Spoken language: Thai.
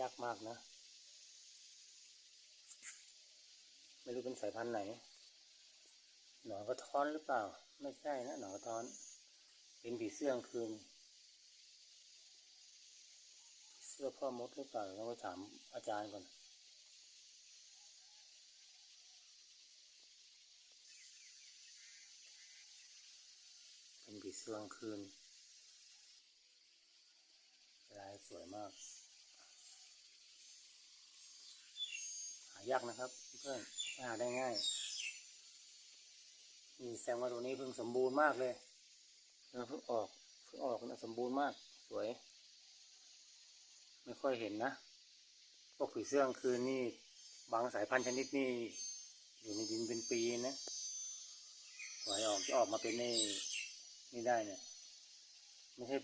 ยากมากนะ ไม่รู้เป็นสายพันธุ์ไหน หนอนกระท้อนหรือเปล่า ไม่ใช่นะหนอนกระท้อน เป็นผีเสื้อกลางคืน เสื้อพ่อมดหรือเปล่าต้องไปถามอาจารย์ก่อนเป็นผีเสื้อกลางคืนลายสวยมากายากนะครับ เพื่อนหาได้ง่ายนี่แสงว่าตัวนี้เพิ่งสมบูรณ์มากเลยเพิ่งออกเพิ่งออกนะสมบูรณ์มาก สวย ไม่ค่อยเห็นนะพวกผีเสื้อกลางคืนนี่บางสายพันธุ์ชนิดนี่อยู่ในดินเป็นปีนะกว่าจะออกจะออกมาเป็นนี่นี่ได้เนี่ยไม่ใช่